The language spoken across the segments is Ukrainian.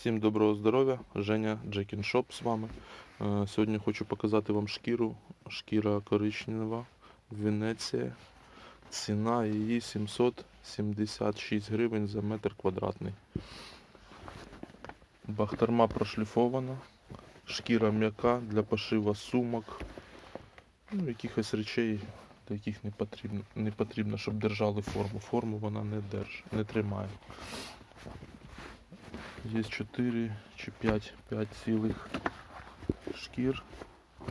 Всім доброго здоров'я, Женя Джекін Шоп з вами. Е, Сьогодні хочу показати вам шкіру. Шкіра коричнева, Венеція. Ціна її 776 гривень за метр квадратний. Бахтарма прошліфована, шкіра м'яка для пошива сумок, ну, якихось речей, для яких не потрібно, не потрібно, щоб держали форму. Форму вона не держ, не тримає. Є 4 чи 5, 5 цілих шкір.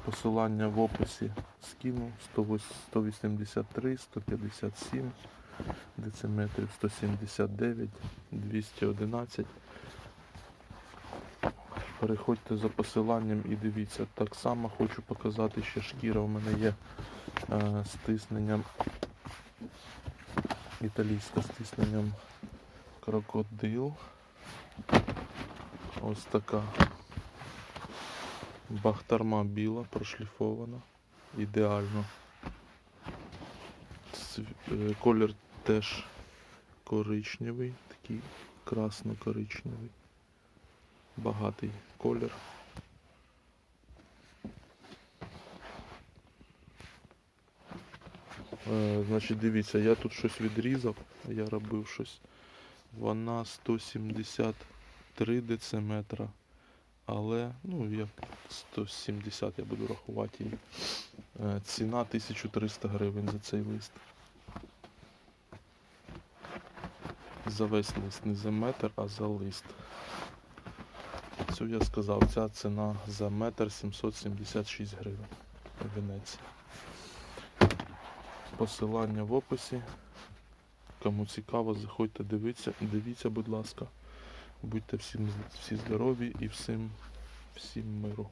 Посилання в описі скину 183, 157 дециметрів, 179, 211. Переходьте за посиланням і дивіться. Так само хочу показати, що шкіра у мене є е, з тисненням, італійська з тисненням крокодил. Ось така бахтарма біла, прошліфована. Ідеально. Е, Колір теж коричневий, такий красно-коричневий. Багатий колір. Е, Значить, дивіться, я тут щось відрізав, я робив щось. Вона 173 дециметра, але ну як 170 я буду рахувати її. Е, Ціна 1300 гривень за цей лист. За весь лист, не за метр, а за лист. Цю я сказав, ця ціна за метр 776 гривень в Венеції. Посилання в описі. Кому цікаво, заходьте дивіться, дивіться, будь ласка. Будьте всім всі здорові і всім, всім миру.